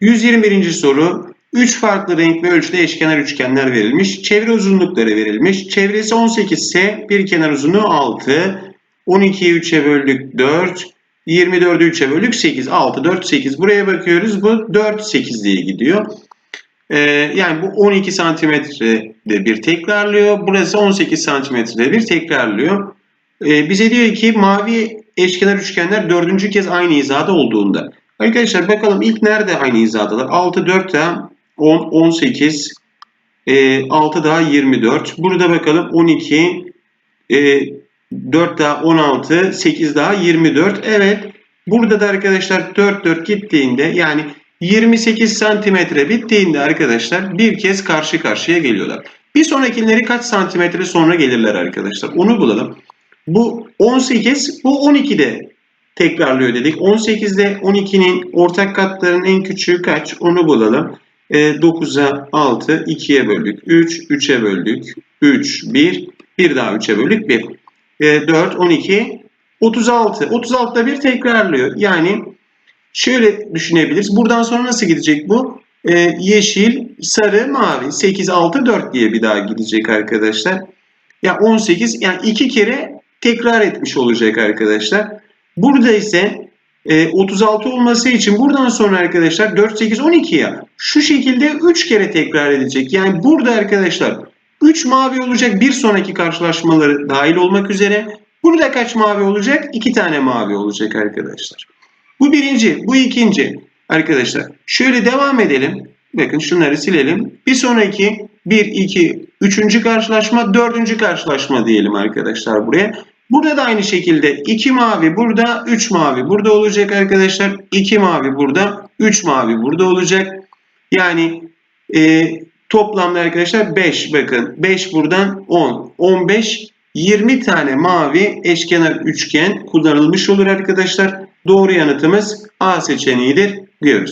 121. soru 3 farklı renk ve ölçüde eşkenar üçgenler verilmiş. Çevre uzunlukları verilmiş. Çevresi 18 ise bir kenar uzunluğu 6. 12'yi 3'e böldük 4. 24'ü 3'e böldük 8. 6, 4, 8. Buraya bakıyoruz. Bu 4, 8 diye gidiyor. Ee, yani bu 12 santimetre de bir tekrarlıyor. Burası 18 santimetre bir tekrarlıyor. Ee, bize diyor ki mavi eşkenar üçgenler dördüncü kez aynı hizada olduğunda. Arkadaşlar bakalım ilk nerede aynı hizadalar? 6, 4 daha 10, 18, e, 6 daha 24. Burada bakalım 12, e, 4 daha 16, 8 daha 24. Evet burada da arkadaşlar 4, 4 gittiğinde yani 28 santimetre bittiğinde arkadaşlar bir kez karşı karşıya geliyorlar. Bir sonrakileri kaç santimetre sonra gelirler arkadaşlar? Onu bulalım. Bu 18, bu 12'de tekrarlıyor dedik. 18'de 12'nin ortak katlarının en küçüğü kaç? Onu bulalım. E, 9'a 6, 2'ye böldük. 3, 3'e böldük. 3, 1, bir daha 3'e böldük 1. E, 4, 12, 36. 36'da bir tekrarlıyor. Yani şöyle düşünebiliriz. Buradan sonra nasıl gidecek bu? E, yeşil, sarı, mavi. 8, 6, 4 diye bir daha gidecek arkadaşlar. Ya 18 yani iki kere tekrar etmiş olacak arkadaşlar. Burada ise e, 36 olması için buradan sonra arkadaşlar 4, 8, 12 ya şu şekilde 3 kere tekrar edecek. Yani burada arkadaşlar 3 mavi olacak bir sonraki karşılaşmaları dahil olmak üzere. Burada kaç mavi olacak? 2 tane mavi olacak arkadaşlar. Bu birinci, bu ikinci. Arkadaşlar şöyle devam edelim. Bakın şunları silelim. Bir sonraki 1, 2, 3. karşılaşma, 4. karşılaşma diyelim arkadaşlar buraya. Burada da aynı şekilde 2 mavi burada, 3 mavi burada olacak arkadaşlar. 2 mavi burada, 3 mavi burada olacak. Yani e, toplamda arkadaşlar 5 bakın. 5 buradan 10, 15, 20 tane mavi eşkenar üçgen kullanılmış olur arkadaşlar. Doğru yanıtımız A seçeneğidir diyoruz.